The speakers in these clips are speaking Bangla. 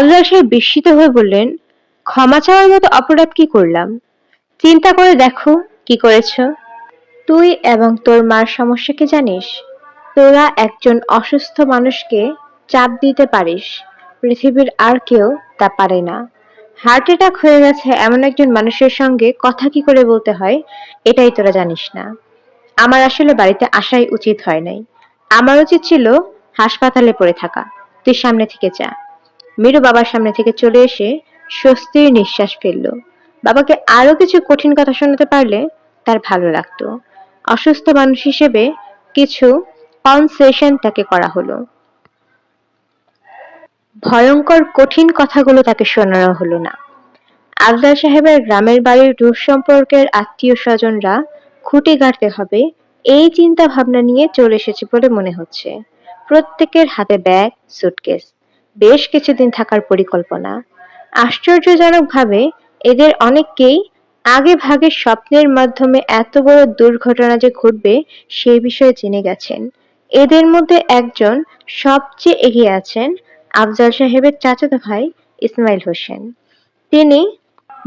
আল্লাহ সাহেব বিস্মিত হয়ে বললেন, ক্ষমা চাওয়ার মতো অপরাধ কি করলাম? চিন্তা করে দেখো কি করেছ। তুই এবং তোর মার সমস্যা কি জানিস? তোরা একজন অসুস্থ মানুষকে চাপ দিতে পারিস। পৃথিবীর আর কেউ তা পারে না। হার্ট অ্যাটাক হয়ে গেছে এমন একজন মানুষের সঙ্গে কথা কি করে বলতে হয়, এটাই তোরা জানিস না। আমার আসলে বাড়িতে আসাই উচিত হয় নাই। আমার উচিত ছিল হাসপাতালে পড়ে থাকা। তুই সামনে থেকে যা। মিরু বাবার সামনে থেকে চলে এসে স্বস্তির নিঃশ্বাস ফেলল। বাবাকে আরও কিছু কঠিন কথা শোনাতে পারলে তার ভালো লাগতো। অসুস্থ মানুষ হিসেবে কিছু কনসেশন তাকে করা হলো। ভয়ঙ্কর কঠিন কথাগুলো তাকে শোনানো হলো না। আফজাল সাহেবের গ্রামের বাড়ির দূর সম্পর্কের আত্মীয় স্বজনরা খুঁটি গাড়তে হবে, এই চিন্তা ভাবনা নিয়ে চলে এসেছে বলে মনে হচ্ছে। প্রত্যেকের হাতে ব্যাগ, সুটকেস। বেশ কিছুদিন থাকার পরিকল্পনা। আশ্চর্যজনকভাবে, এদের অনেককেই আগে ভাগে স্বপ্নের মাধ্যমে এত বড় দুর্ঘটনা যে ঘটবে সেই বিষয়ে জেনে গেছেন। এদের মধ্যে একজন সবচেয়ে এগিয়ে আছেন আফজাল সাহেবের চাচাতো ভাই ইসমাইল হোসেন। তিনি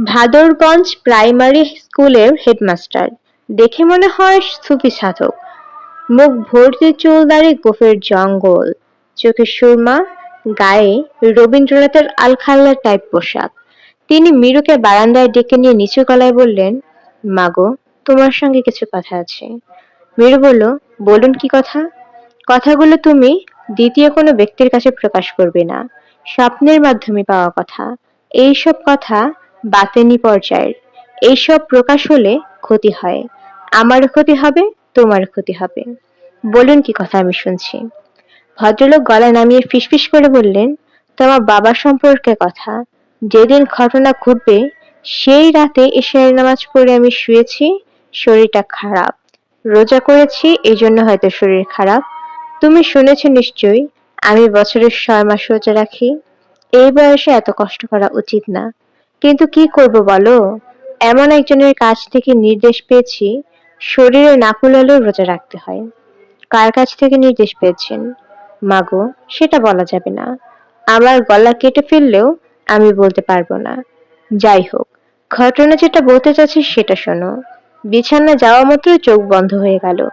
ভাদরগঞ্জ প্রাইমারি স্কুলের হেডমাস্টার। দেখে মনে হয় সুফি সাধক। মুখ ভর্তি চুলদারি গোফের জঙ্গল। চোখে সুরমা গায়ে রবীন্দ্রনাথের আলখাল্লা টাইপ পোশাক। তিনি মিরুকে বারান্দায় ডেকে নিয়ে নিচু গলায় বললেন মাগো তোমার সঙ্গে কিছু কথা আছে। মিরু বলল, বলুন কি কথা? কথাগুলো তুমি দ্বিতীয় কোনো ব্যক্তির কাছে প্রকাশ করবে না। স্বপ্নের মাধ্যমে পাওয়া কথা। এইসব কথা বাতেনি পর্যায়ের। এইসব প্রকাশ হলে ক্ষতি হয়। আমার ক্ষতি হবে তোমার ক্ষতি হবে। বলুন কি কথা আমি শুনছি। ভদ্রলোক গলা নামিয়ে ফিসফিস করে বললেন, তোমার বাবা সম্পর্কে কথা। যেদিন ঘটনা ঘটবে, সেই রাতে এশার নামাজ পড়ে আমি শুয়েছি, শরীরটা খারাপ। রোজা করেছি এই জন্য হয়তো শরীর খারাপ। তুমি শুনেছ নিশ্চয়ই, আমি বছরের ছয় মাস রোজা রাখি। এই বয়সে এত কষ্ট করা উচিত না। কিন্তু কি করব বলো? এমন একজনের কাছ থেকে নির্দেশ পেয়েছি, শরীরে নাকুলালেও রোজা রাখতে হয়। কার কাছ থেকে নির্দেশ পেয়েছেন? মাগো, সেটা বলা যাবে না। আমার গলা কেটে ফেললেও আমি বলতে পারব না। যাই হোক, ঘটনা যেটা বলতে চাচ্ছি সেটা শোনো। বিছানা যাওয়া মাত্রই চোখ বন্ধ হয়ে গেল।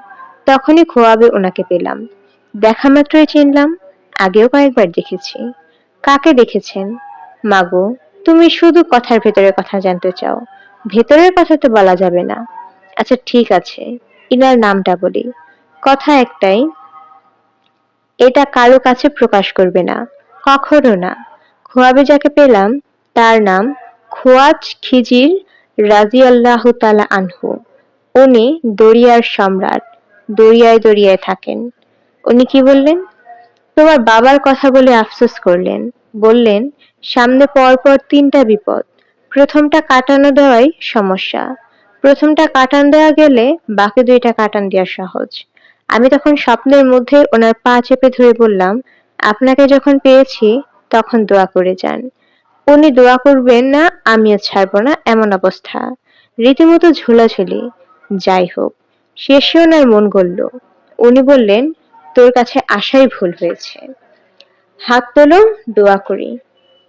তখনই খোয়াবে ওনাকে পেলাম। দেখা মাত্রই চিনলাম, আগেও কয়েকবার দেখেছি। কাকে দেখেছেন? মাগো, তুমি শুধু কথার ভেতরের কথা জানতে চাও। ভেতরের কথা তো বলা যাবে না। আচ্ছা ঠিক আছে। ইনার নামটা বলি। কথা একটাই এটা কারও কাছে প্রকাশ করবে না। কখনো না। খোয়াবে যাকে পেলাম, তার নাম খোয়াজ খিজির রাজিয়াল্লাহ তালা আনহু। উনি দরিয়ার সম্রাট, দরিয়ায় দরিয়ায় থাকেন। উনি কি বললেন? তোমার বাবার কথা বলে আফসোস করলেন। বললেন, সামনে পরপর তিনটা বিপদ। প্রথমটা কাটানো দেওয়াই সমস্যা। প্রথমটা কাটান দেওয়া গেলে বাকি দুইটা কাটান দেওয়া সহজ। আমি তখন স্বপ্নের মধ্যে ওনার পা চেপে ধরে বললাম, আপনাকে যখন পেয়েছি, তখন দোয়া করে যান। উনি দোয়া করবেন না আমিও ছাড়বো না, এমন অবস্থা। রীতিমতো ঝোলাঝুলি। যাই হোক, শেষে ওনার মন গড়ল। উনি বললেন, তোর কাছে আসাই ভুল হয়েছে। হাত তোলো, দোয়া করি।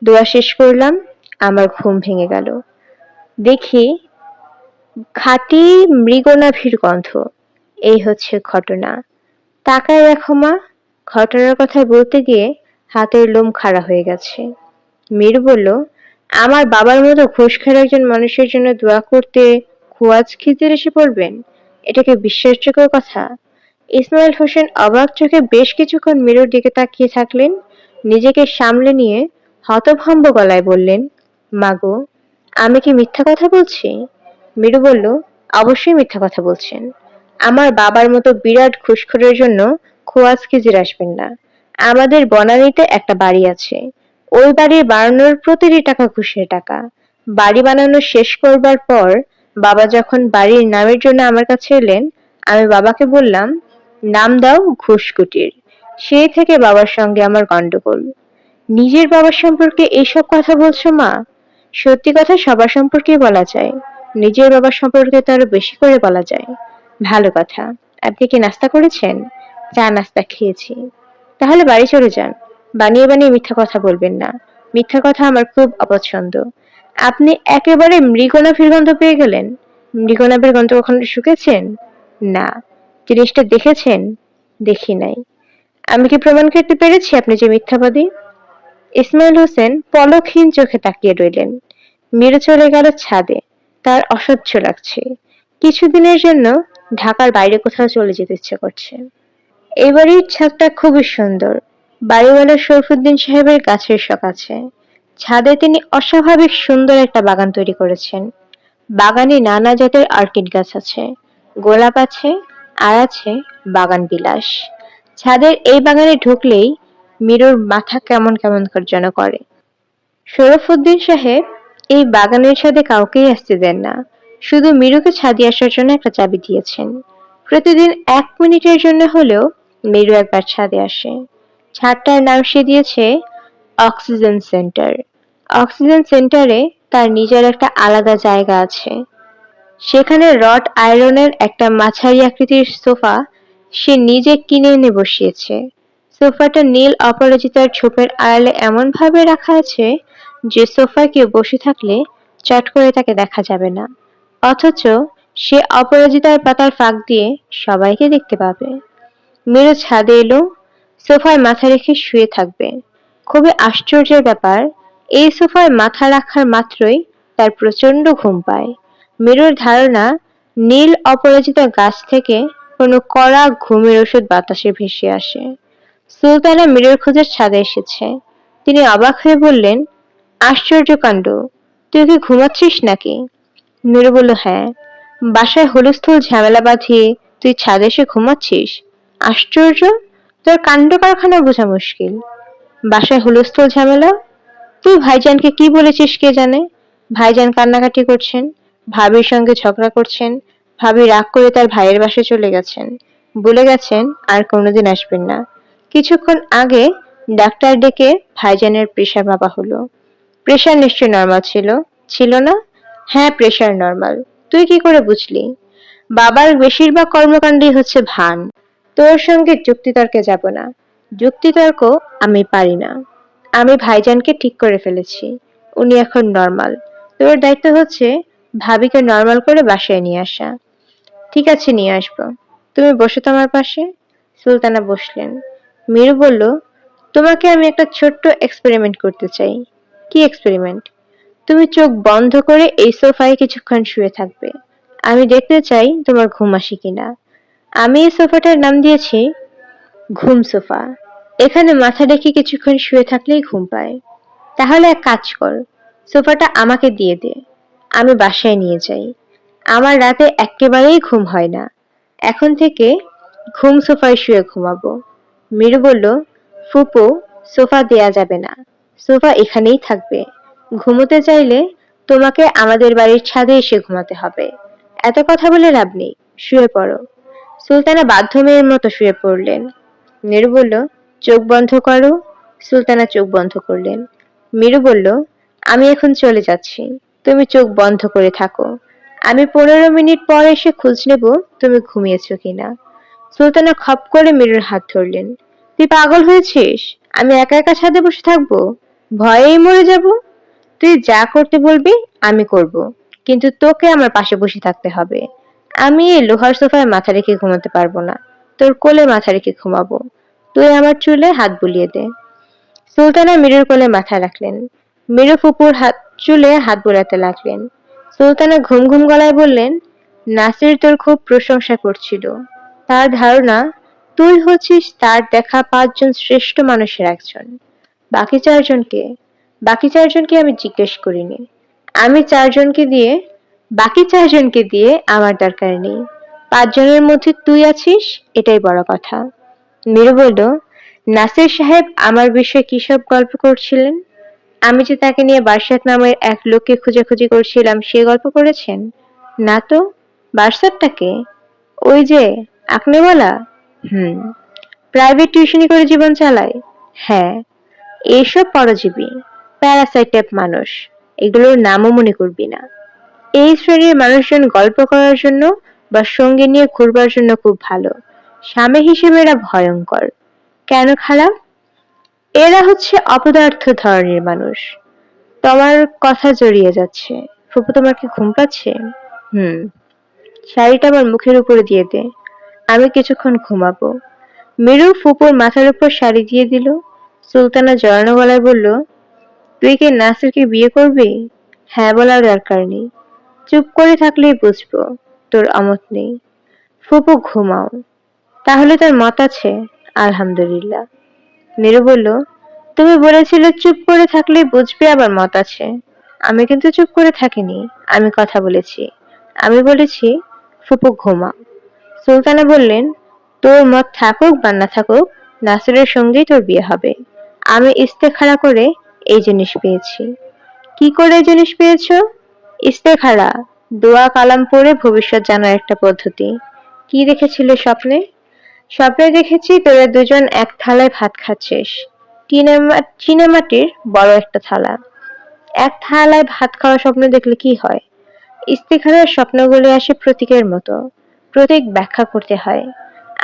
দোয়া শেষ করলাম, আমার ঘুম ভেঙে গেল। দেখি, খাঁটি মৃগনাভির গন্ধ। এই হচ্ছে ঘটনা। তাকায় দেখো মা, ঘটনার কথা বলতে গিয়ে হাতের লোম খাড়া হয়ে গেছে। মীর বলল, আমার বাবার মতো ঘুষ খাওয়ার একজন মানুষের জন্য দোয়া করতে খোয়াজ খিজির এসে পড়বেন? এটাকে বিশ্বাসযোগ্য কথা? ইসমাইল হোসেন অবাক চোখে বেশ কিছুক্ষণ মিরুর দিকে তাকিয়ে থাকলেন। নিজেকে সামলে নিয়ে হতভম্ব গলায় বললেন মাগো আমি কি মিথ্যা কথা বলছি? মিরু বলল, অবশ্যই মিথ্যা কথা বলছেন। আমার বাবার মতো বিরাট ঘুষখোরের জন্য খোয়াজ খিজির আসবেন না। আমাদের বনানীতে একটা বাড়ি আছে। ওই বাড়ি বানানোর প্রতিটি টাকা ঘুষের টাকা। বাড়ি বানানো শেষ করবার পর বাবা যখন বাড়ির নামের জন্য আমার কাছে এলেন, আমি বাবাকে বললাম, নাম দাও ঘুষকুটির। সেই থেকে বাবার সঙ্গে আমার গন্ডগোল। নিজের বাবার সম্পর্কে এইসব কথা বলছো মা? সত্যি কথা সবার সম্পর্কে বলা যায়। নিজের বাবার সম্পর্কে তো আরও বেশি করে বলা যায়। ভালো কথা। আপনি কি নাস্তা করেছেন? চা নাস্তা খেয়েছি। তাহলে বাড়ি চলে যান। বানিয়ে বানিয়ে মিথ্যা কথা বলবেন না। মিথ্যা কথা আমার খুব অপছন্দ। আপনি একেবারে মৃগনাভির গন্ধ পেয়ে গেলেন। মৃগনাভির গন্ধ কখনো শুকেছেন? না। জিনিসটা দেখেছেন? দেখি নাই। আমি কি প্রমাণ করতে পেরেছি আপনি যে মিথ্যাবাদী? ইসমাইল হোসেন পলকহীন চোখে তাকিয়ে রইলেন। মেরে চলে গেল ছাদে। তার অসহ্য লাগছে। কিছুদিনের জন্য ঢাকার বাইরে কোথাও চলে যেতে ইচ্ছে করছে। এই বাড়ির ছাদটা খুবই সুন্দর। বাড়িওয়ালা শরফুদ্দিন সাহেবের গাছের শখ আছে। ছাদে তিনি অস্বাভাবিক সুন্দর একটা বাগান তৈরি করেছেন। বাগানে নানা জাতের অর্কিড গাছ আছে। গোলাপ আছে আর আছে বাগান বিলাস। ছাদের এই বাগানে ঢুকলেই মিরুর মাথা কেমন কেমন যেন করে। শরফুদ্দিন সাহেব এই বাগানের ছাদে কাউকেই আসতে দেন না। শুধু মিরুকে ছাদে আসার জন্য একটা চাবি দিয়েছেন। প্রতিদিন এক মিনিটের জন্য হলেও মিরু একবার ছাদে আসে। ছাদটার নাম সে দিয়েছে অক্সিজেন সেন্টার। অক্সিজেন সেন্টারে তার নিজের একটা আলাদা জায়গা আছে। সেখানে রড আয়রনের একটা মাঝারি আকৃতির সোফা সে নিজে কিনে এনে বসিয়েছে। সোফাটা নীল অপরাজিতার ছোপের আড়ালে এমন ভাবে রাখা আছে যে সোফায় কেউ বসে থাকলে চট করে তাকে দেখা যাবে না। অথচ সে অপরাজিতার পাতার ফাঁক দিয়ে সবাইকে দেখতে পাবে। মেরু ছাদে এলো, সোফায় মাথা রেখে শুয়ে থাকবে। খুবই আশ্চর্যের ব্যাপার, এই সোফায় মাথা রাখার মাত্রই তার প্রচণ্ড ঘুম পায়। মেরুর ধারণা, নীল অপরাজিতা গাছ থেকে কোনো কড়া ঘুমের ওষুধ বাতাসে ভেসে আসে। সুলতানা মিরর খোঁজের ছাদে এসেছে। তিনি অবাক হয়ে বললেন আশ্চর্য কাণ্ড তুই কি ঘুমাচ্ছিস নাকি? মিরু বলল হ্যাঁ। বাসায় হুলস্থুল ঝামেলা বাঁধিয়ে তুই ছাদে এসে ঘুমাচ্ছিস? আশ্চর্য! তোর কাণ্ড কারখানা বোঝা মুশকিল। বাসায় হুলস্থুল ঝামেলা? তুই ভাইজানকে কি বলেছিস কে জানে? ভাইজান কান্নাকাটি করছেন, ভাবির সঙ্গে ঝগড়া করছেন, ভাবি রাগ করে তার ভাইয়ের বাসায় চলে গেছেন। বলে গেছেন, আর কোনোদিন আসবেন না। কিছুক্ষণ আগে ডাক্তার ডেকে ভাইজানের প্রেশার মাপা হলো। প্রেশার নিশ্চয় নর্মাল ছিল। ছিল না? হ্যাঁ প্রেশার নর্মাল তুই কি করে বুঝলি? বাবার বেশিরভাগ কর্মকাণ্ডই হচ্ছে ভান। তোর সঙ্গে যুক্তিতর্কে যাব না। যুক্তিতর্ক আমি পারি না। আমি ভাইজানকে ঠিক করে ফেলেছি। উনি এখন নর্মাল তোর দায়িত্ব হচ্ছে ভাবিকে নর্মাল করে বাসায় নিয়ে আসা। ঠিক আছে, নিয়ে আসব। তুমি বসো তোমার পাশে। সুলতানা বসলেন। মিরু বলল, তোমাকে আমি একটা ছোট্ট এক্সপেরিমেন্ট করতে চাই। কি এক্সপেরিমেন্ট তুমি চোখ বন্ধ করে এই সোফায় কিছুক্ষণ শুয়ে থাকবে। আমি দেখতে চাই তোমার ঘুম আসে কিনা। আমি এই সোফাটার নাম দিয়েছি ঘুম সোফা। এখানে মাথা রেখে কিছুক্ষণ শুয়ে থাকলেই ঘুম পায়। তাহলে এক কাজ কর, সোফাটা আমাকে দিয়ে দে। আমি বাসায় নিয়ে যাই। আমার রাতে একেবারেই ঘুম হয় না। এখন থেকে ঘুম সোফায় শুয়ে ঘুমাবো। মিরু বলল, ফুপু, সোফা দেয়া যাবে না। সোফা এখানেই থাকবে। ঘুমোতে চাইলে তোমাকে আমাদের বাড়ির ছাদে এসে ঘুমাতে হবে। এত কথা বলে লাভ নেই, শুয়ে পড়ো। সুলতানা বাধ্য মেয়ের মতো শুয়ে পড়লেন। মিরু বলল, চোখ বন্ধ করো। সুলতানা চোখ বন্ধ করলেন। মিরু বলল, আমি এখন চলে যাচ্ছি। তুমি চোখ বন্ধ করে থাকো। আমি পনেরো মিনিট পর এসে খোঁজ নেব তুমি ঘুমিয়েছো কিনা। সুলতানা খপ করে মিরুর হাত ধরলেন। তুই পাগল হয়েছিস? আমি একা একা ছাদে বসে থাকব? ভয়েই মরে যাব? তুই যা করতে বলবি, আমি করব। কিন্তু তোকে আমার পাশে বসে থাকতে হবে। আমি এই লোহার সোফায় মাথা রেখে ঘুমাতে পারব না। তোর কোলে মাথা রেখে ঘুমাবো। তুই আমার চুলে হাত বুলিয়ে দে। সুলতানা মিরুর কোলে মাথা রাখলেন। মিরু ফুপুর হাত, চুলে হাত বোলাতে লাগলেন। সুলতানা ঘুম ঘুম গলায় বললেন, নাসির তোর খুব প্রশংসা করছিল। তার ধারণা, তুই হচ্ছিস তার দেখা পাঁচজন শ্রেষ্ঠ মানুষের একজন। বাকি চারজনকে বাকি চারজনকে আমি জিজ্ঞেস করিনি। আমি চারজনকে দিয়ে, বাকি চারজনকে দিয়ে আমার দরকার নেই। পাঁচজনের মধ্যে তুই আছিস? এটাই বড় কথা। মিরু বলল, নাসির সাহেব আমার বিষয়ে কি সব গল্প করছিলেন? আমি যে তাকে নিয়ে বারসাত নামের এক লোককে খুঁজে করছিলাম, সে গল্প করেছেন? না তো বারসাতটাকে ওই যে, আপনি বলা? হুম প্রাইভেট টিউশনি করে জীবন চালায়? হ্যাঁ এইসব পরজীবী। প্যারাসাইট টাইপ মানুষ। এগুলোর নামও মনে করবি না। এই শ্রেণির মানুষজন গল্প করার জন্য বা সঙ্গে নিয়ে ঘুরবার জন্য খুব ভালো। স্বামী হিসেবে এরা ভয়ঙ্কর। কেন খারাপ এরা হচ্ছে অপদার্থ ধরনের মানুষ। তোমার কথা জড়িয়ে যাচ্ছে। ফুপু, তোমার কি ঘুম পাচ্ছে? হুম। শাড়িটা আমার মুখের উপরে দিয়ে দে। আমি কিছুক্ষণ ঘুমাবো। মেরু ফুপুর মাথার উপর শাড়ি দিয়ে দিল। সুলতানা জড়ানো গলায় বলল তুই কি নাসিরকে বিয়ে করবি? হ্যাঁ বলার দরকার নেই। চুপ করে থাকলেই বুঝব তোর অমত নেই। ফুপু, ঘুমাও। তাহলে তোর মত আছে। আলহামদুলিল্লাহ। মেরু বলল, তুমি বলেছিলে চুপ করে থাকলেই বুঝবে আবার মত আছে। আমি কিন্তু চুপ করে থাকিনি। আমি কথা বলেছি। আমি বলেছি, ফুপু ঘুমা সুলতানা বললেন, তোর মত থাকুক বা না থাকুক, নাসিরের সঙ্গেই তোর বিয়ে হবে। আমি ইস্তেখারা করে এই জিনিস পেয়েছি। কি করে এই জিনিস পেয়েছ? ইস্তেখারা, দোয়া কালাম পড়ে ভবিষ্যৎ জানার একটা পদ্ধতি। কি দেখেছিল স্বপ্নে? স্বপ্নে দেখেছি তোরা দুজন এক থালায় ভাত খাচ্ছিস। চীনামাটির বড় একটা থালা। এক থালায় ভাত খাওয়া স্বপ্ন দেখলে কি হয়? ইস্তেখারার স্বপ্নগুলো আসে প্রতীকের মতো। প্রতীক ব্যাখ্যা করতে হয়।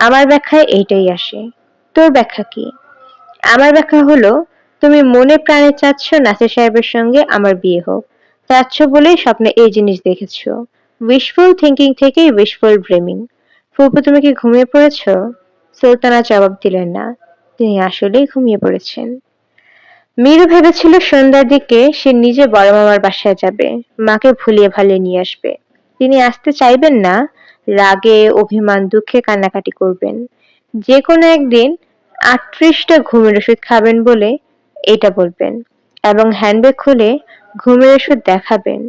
আমার ব্যাখ্যায় এইটাই আসে। তোর ব্যাখ্যা কি? আমার ব্যাখ্যা হলো তুমি মনে প্রাণে চাচ্ছ নাসির সাহেবের সঙ্গে আমার বিয়ে হোক। চাচ্ছ বলেই স্বপ্নে এই জিনিস দেখেছ। উইশফুল থিঙ্কিং থেকেই উইশফুল ড্রিমিং ফুপু, তুমি কি ঘুমিয়ে পড়েছ? সুলতানা জবাব দিলেন না। তিনি আসলেই ঘুমিয়ে পড়েছেন। মীরু ভেবেছিল সন্ধ্যার দিকে সে নিজে বড় মামার বাসায় যাবে। মাকে ভুলিয়ে ভালিয়ে নিয়ে আসবে। তিনি আসতে চাইবেন না। রাগে, অভিমান, দুঃখে কান্নাকাটি করবেন। যে কোনো একদিন আটত্রিশটা ঘুমের ওষুধ খাবেন বলে এটা বলবেন এবং হ্যান্ডব্যাগ খুলে ঘুমের ওষুধ দেখাবেন।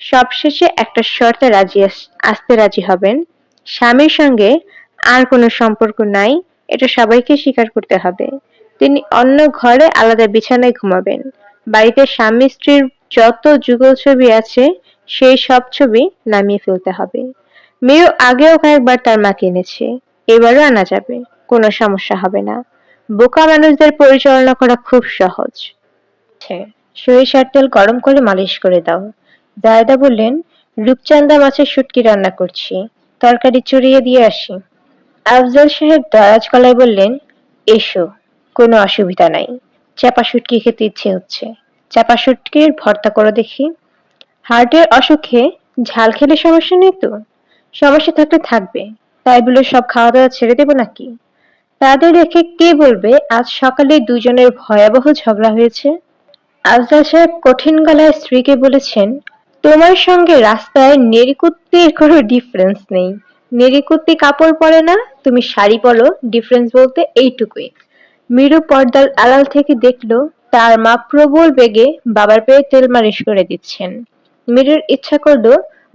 সবশেষে একটা শর্তে রাজি আসতে রাজি হবেন। স্বামীর সঙ্গে আর কোনো সম্পর্ক নাই, এটা সবাইকে স্বীকার করতে হবে। তিনি অন্য ঘরে আলাদা বিছানায় ঘুমাবেন। বাড়িতে স্বামী স্ত্রীর যত যুগল ছবি আছে, সেই সব ছবি নামিয়ে ফেলতে হবে। মেয়েও আগেও কয়েকবার তার মাকে এনেছে, এবারও আনা যাবে, কোনো সমস্যা হবে না। বোকা মানুষদের পরিচালনা করা খুব সহজ। সরিষার তেল গরম করে মালিশ করে দাও। জায়দা বললেন রূপচান্দা মাছের শুটকি রান্না করছি তরকারি চড়িয়ে দিয়ে আসি। আফজল সাহেব দরাজ গলায় বললেন এসো কোনো অসুবিধা নাই চাপা শুটকি খেতে ইচ্ছে হচ্ছে। চাপা শুটকির ভর্তা করো দেখি। হার্টের অসুখে ঝাল খেলে সমস্যা নেই তো? সমস্যা থাকলে থাকবে তাই বলে সব খাওয়া দাওয়া ছেড়ে দেবো নাকি? তাদের রেখে কে বলবে আজ সকালে দুজনের ভয়াবহ ঝগড়া হয়েছে? আফজাল সাহেব কঠিন গলায় স্ত্রীকে বলেছেন, তোমার সঙ্গে রাস্তায় নেরিকুত্তির কোনো ডিফারেন্স নেই। নেরিকুত্তি কাপড় পরে না, তুমি শাড়ি পরো ডিফারেন্স বলতে এইটুকুই। মিরু পর্দার আড়াল থেকে দেখল, তার মা প্রবল বেগে বাবার পেয়ে তেল মালিশ করে দিচ্ছেন। মিরুর ইচ্ছা করল,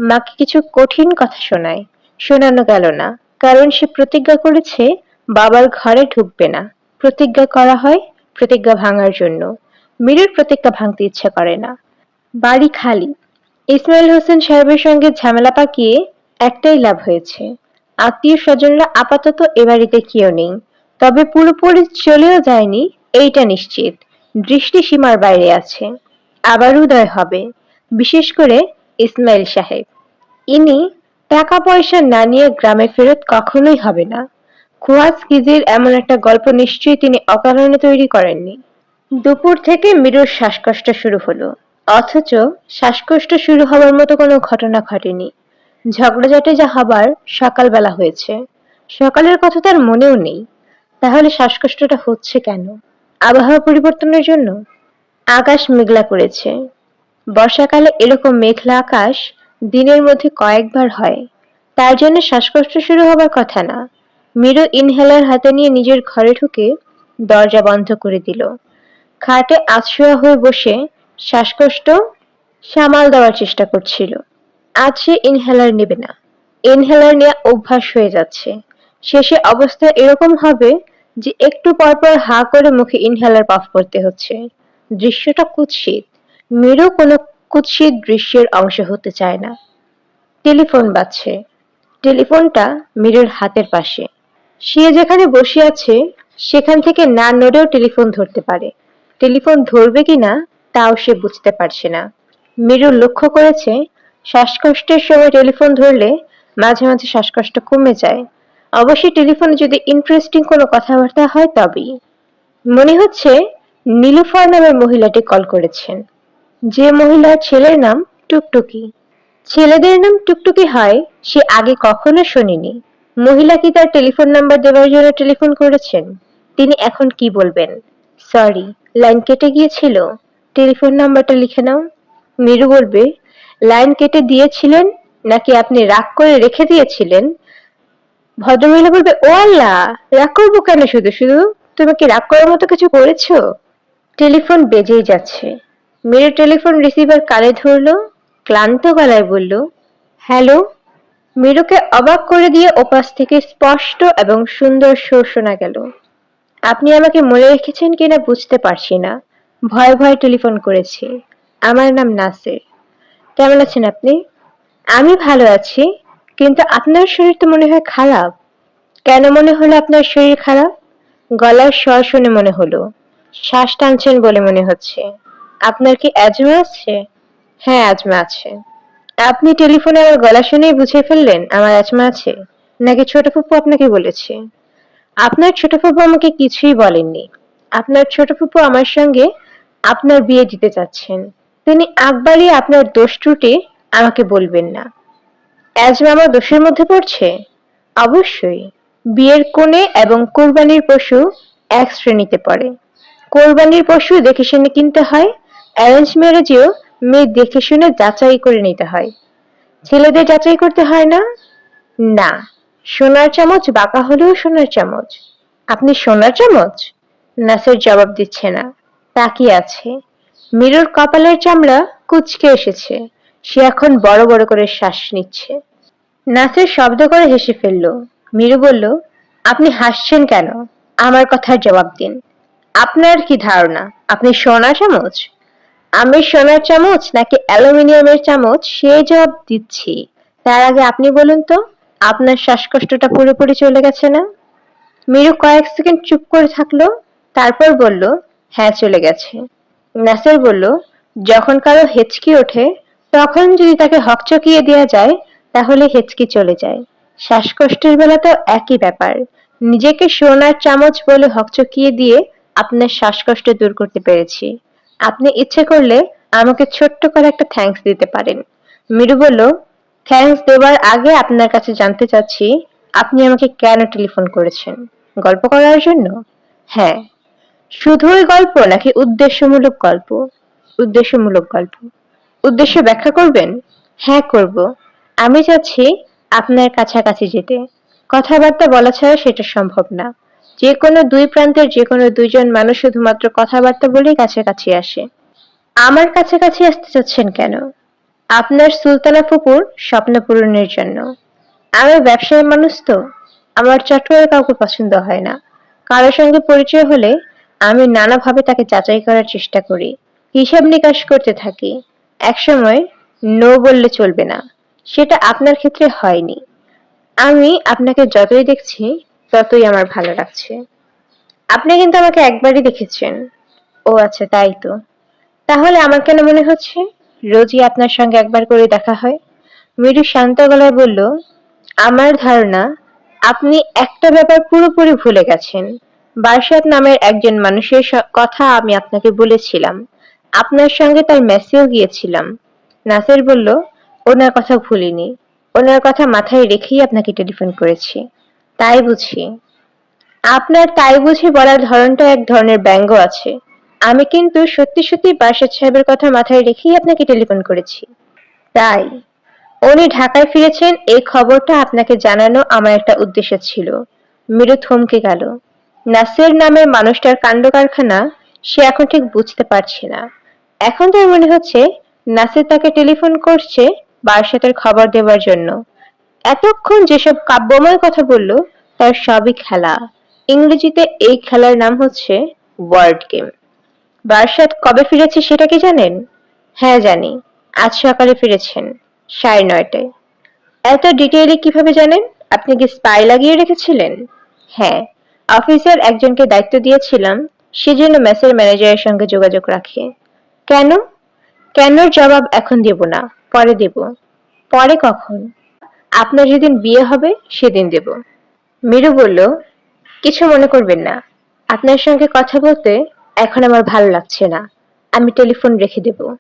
মাকে কিছু কঠিন কথা শোনায়। শোনানো গেল না, কারণ সে প্রতিজ্ঞা করেছে বাবার ঘরে ঢুকবে না। প্রতিজ্ঞা করা হয় প্রতিজ্ঞা ভাঙার জন্য। মিরুর প্রতিজ্ঞা ভাঙতে ইচ্ছা করে না। বাড়ি খালি। ইসমাইল হোসেন সাহেবের সঙ্গে ঝামেলা পাকিয়ে একটাই লাভ হয়েছে। আত্মীয় স্বজনরা আপাতত এ বাড়িতে কেউ নেই। তবে পুরোপুরি চলেও যায়নি এইটা নিশ্চিত। দৃষ্টি সীমার বাইরে আছে। আবার উদয় হবে, বিশেষ করে ইসমাইল সাহেব। ইনি টাকা পয়সা না নিয়ে গ্রামে ফেরত কখনোই হবে না। খোয়াজ কিজির এমন একটা গল্প নিশ্চয়ই তিনি অকারণে তৈরি করেননি। দুপুর থেকে মিরুর শ্বাসকষ্ট শুরু হলো। অথচ শ্বাসকষ্ট শুরু হওয়ার মতো কোনো ঘটনা ঘটেনি। ঝগড়াঝাটে যা হবার সকালবেলা হয়েছে। সকালের কথা তার মনেও নেই। তাহলে শ্বাসকষ্টটা হচ্ছে কেন? আবহাওয়া পরিবর্তনের জন্য? আকাশ মেঘলা করেছে। বর্ষাকালে এরকম মেঘলা আকাশ দিনের মধ্যে কয়েকবার হয়। তার জন্য শ্বাসকষ্ট শুরু হবার কথা না। মিরু ইনহেলার হাতে নিয়ে নিজের ঘরে ঢুকে দরজা বন্ধ করে দিল। খাটে আছড়া হয়ে বসে শ্বাসকষ্ট সামাল দেওয়ার চেষ্টা করছিল। আজ সে ইনহেলার নেবে না। ইনহেলার নেওয়া অভ্যাস হয়ে যাচ্ছে। শেষে অবস্থা এরকম হবে যে একটু পরপর হা করে মুখে ইনহেলার পাফ করতে হচ্ছে। দৃশ্যটা কুৎসিত। মেরু কোনো কুৎসিত দৃশ্যের অংশ হতে চায় না। টেলিফোন বাজছে। টেলিফোনটা মিরুর হাতের পাশে। সে যেখানে বসে আছে, সেখান থেকে না নড়েও টেলিফোন ধরতে পারে। টেলিফোন ধরবে কিনা, তাও সে বুঝতে পারছে না। মিরু লক্ষ্য করেছে, শ্বাসকষ্টের সময় টেলিফোন ধরলে মাঝে মাঝে শ্বাসকষ্ট কমে যায়। অবশ্যই টেলিফোনে যদি ইন্টারেস্টিং কোনো কথাবার্তা হয় তবেই। মনে হচ্ছে নীলুফার নামের মহিলাটি কল করেছেন। যে মহিলার ছেলের নাম টুকটুকি। ছেলেদের নাম টুকটুকি হয়, সে আগে কখনো শোনেনি। মহিলা কি তার টেলিফোন নাম্বার দেওয়ার জন্য টেলিফোন করেছেন? তিনি এখন কি বলবেন? সরি লাইন কেটে গিয়েছিল। টেলিফোন নাম্বারটা লিখে নাও। মিরু বলবে লাইন কেটে দিয়েছিলেন নাকি আপনি রাগ করে রেখে দিয়েছিলেন? ভদ্রমহিলা বলবে, ও আল্লাহ, রাগ করব কেন শুধু? শুধু তুমি কি রাগ করার মতো কিছু করেছ? টেলিফোন বেজেই যাচ্ছে। মেরে টেলিফোন রিসিভার কানে ধরলো, ক্লান্ত গলায় বলল, হ্যালো? মিরুকে অবাক করে দিয়ে ওপাশ থেকে স্পষ্ট এবং সুন্দর সুর শোনা গেল। আপনি আমাকে মনে রেখেছেন কিনা বুঝতে পারছি না। ভয় ভয় টেলিফোন করেছি। আমার নাম নাসির। কেমন আছেন আপনি? আমি ভালো আছি, কিন্তু আপনার শরীর তো মনে হয় খারাপ। কেন মনে হলো আপনার শরীর খারাপ? গলার স্বর শুনে মনে হলো। শ্বাস টানছেন বলে মনে হচ্ছে। আপনার কি অ্যাজমা আছে? হ্যাঁ অ্যাজমা আছে। আপনি টেলিফোনে আমার গলা শুনেই বুঝে ফেললেন আমার অ্যাজমা আছে। নাকি ছোট ফুপু আপনাকে বলেছে? আপনার ছোট ফুপু আমাকে কিছুই বলেননি। আপনার ছোট ফুপু আমার সঙ্গে আপনার বিয়ে দিতে চাচ্ছেন তিনি আকবারই আপনার দোষ ত্রুটি আমাকে বলবেন না। অ্যাজমা আমার দোষের মধ্যে পড়ছে? অবশ্যই। বিয়ের কোণে এবং কোরবানির পশু এক শ্রেণীতে পড়ে। কোরবানির পশু দেখে শুনে কিনতে হয়। অ্যারেঞ্জ ম্যারেজেও মেয়ে দেখে শুনে যাচাই করে নিতে হয়। ছেলেদের যাচাই করতে হয় না? না। সোনার চামচ বাঁকা হলেও সোনার চামচ। আপনি সোনার চামচ? নাসের জবাব দিচ্ছে না। তাকিয়ে আছে। মিরুর কপালের চামড়া কুচকে এসেছে। সে এখন বড় বড় করে শ্বাস নিচ্ছে। নাসের শব্দ করে হেসে ফেলল। মিরু বলল, আপনি হাসছেন কেন? আমার কথার জবাব দিন। আপনার কি ধারণা? আপনি সোনা চামচ? আমি সোনার চামচ নাকি অ্যালুমিনিয়ামের চামচ? সে জবাব দিচ্ছি। তার আগে আপনি বলুন তো, আপনার শ্বাসকষ্টটা পুরোপুরি চলে গেছে না? মিরু কয়েক সেকেন্ড চুপ করে থাকল, তারপর বলল হ্যাঁ চলে গেছে। নাসের বলল, যখন কারও হেঁচকি ওঠে, তখন যদি তাকে হকচকিয়ে দেওয়া যায়, তাহলে হেঁচকি চলে যায়। শ্বাসকষ্টের বেলা তো একই ব্যাপার। নিজেকে সোনার চামচ বলে হকচকিয়ে দিয়ে আপনার শ্বাসকষ্ট দূর করতে পেরেছি। আপনি ইচ্ছে করলে আমাকে ছোট্ট করে একটা থ্যাঙ্কস দিতে পারেন। মিরু বলল থ্যাঙ্কস দেওয়ার আগে আপনার কাছে জানতে চাচ্ছি, আপনি আমাকে কেন টেলিফোন করেছেন? গল্প করার জন্য? হ্যাঁ শুধুই গল্প নাকি উদ্দেশ্যমূলক গল্প? উদ্দেশ্যমূলক গল্প। উদ্দেশ্য ব্যাখ্যা করবেন? হ্যাঁ করব। আমি চাচ্ছি আপনার কাছাকাছি যেতে। কথাবার্তা বলা ছাড়া সেটা সম্ভব না। যে কোনো দুই প্রান্তের যে কোনো দুইজন মানুষ শুধুমাত্র কথাবার্তা বলেই কাছাকাছি আসে। আমার কাছাকাছি আসতে চাচ্ছেন কেন? আপনার সুলতানা ফুপুর স্বপ্ন পূরণের জন্য। আমি ব্যবসায়ী মানুষ তো। আমার চট করে কাউকে পছন্দ হয় না। কারোর সঙ্গে পরিচয় হলে আমি নানাভাবে তাকে যাচাই করার চেষ্টা করি। হিসাব নিকাশ করতে থাকি। একসময়, নো বললে চলবে না। সেটা আপনার ক্ষেত্রে হয়নি। আমি আপনাকে যতই দেখছি ততই আমার ভালো লাগছে। আপনি কিন্তু আমাকে একবারই দেখেছেন। ও আচ্ছা তাই তো। তাহলে আমার কেন মনে হচ্ছে? রোজই আপনার সঙ্গে একবার করে দেখা হয়। মৃদু শান্ত গলায় বলল, আমার ধারণা, আপনি একটা ব্যাপার পুরোপুরি ভুলে গেছেন। বারসাত নামের একজন মানুষের কথা আমি আপনাকে বলেছিলাম। আপনার সঙ্গে তার মেসেও গিয়েছিলাম। নাসের বলল, ওনার কথা ভুলিনি। ওনার কথা মাথায় রেখেই আপনাকে টেলিফোন করেছি। তাই বুঝি। আপনার তাই বুঝি বলার ধরনটা এক ধরনের ব্যঙ্গ আছে। আমি কিন্তু সত্যি সত্যি বার্ষাদ সাহেবের কথা মাথায় রেখেই আপনাকে টেলিফোন করেছি। তাই উনি ঢাকায় ফিরেছেন, এই খবরটা আপনাকে জানানো আমার একটা উদ্দেশ্য ছিল। মিরু থমকে গেল। নাসের নামের মানুষটার কাণ্ড কারখানা সে এখন ঠিক বুঝতে পারছে না। এখন তার মনে হচ্ছে নাসির তাকে টেলিফোন করছে বারসাতের খবর দেওয়ার জন্য। এতক্ষণ যেসব কাব্যময় কথা বলল, তার সবই খেলা। ইংরেজিতে এই খেলার নাম হচ্ছে ওয়ার্ড গেম। বারসাত কবে ফিরেছে সেটা কি জানেন? হ্যাঁ জানি। আজ সকালে ফিরেছেন, সাড়ে নয়টায়। এত ডিটেইলে কীভাবে জানেন? আপনি কি স্পাই লাগিয়ে রেখেছিলেন? হ্যাঁ অফিসার একজনকে দায়িত্ব দিয়েছিলাম, সেজন্য মেসের ম্যানেজারের সঙ্গে যোগাযোগ রাখে। কেন? কেনর জবাব এখন দেব না, পরে দেব। পরে কখন? আপনার যেদিন বিয়ে হবে, সেদিন দেব। মিরু বলল, কিছু মনে করবেন না। আপনার সঙ্গে কথা বলতে এখন আমার ভালো লাগছে না। আমি টেলিফোন রেখে দেব।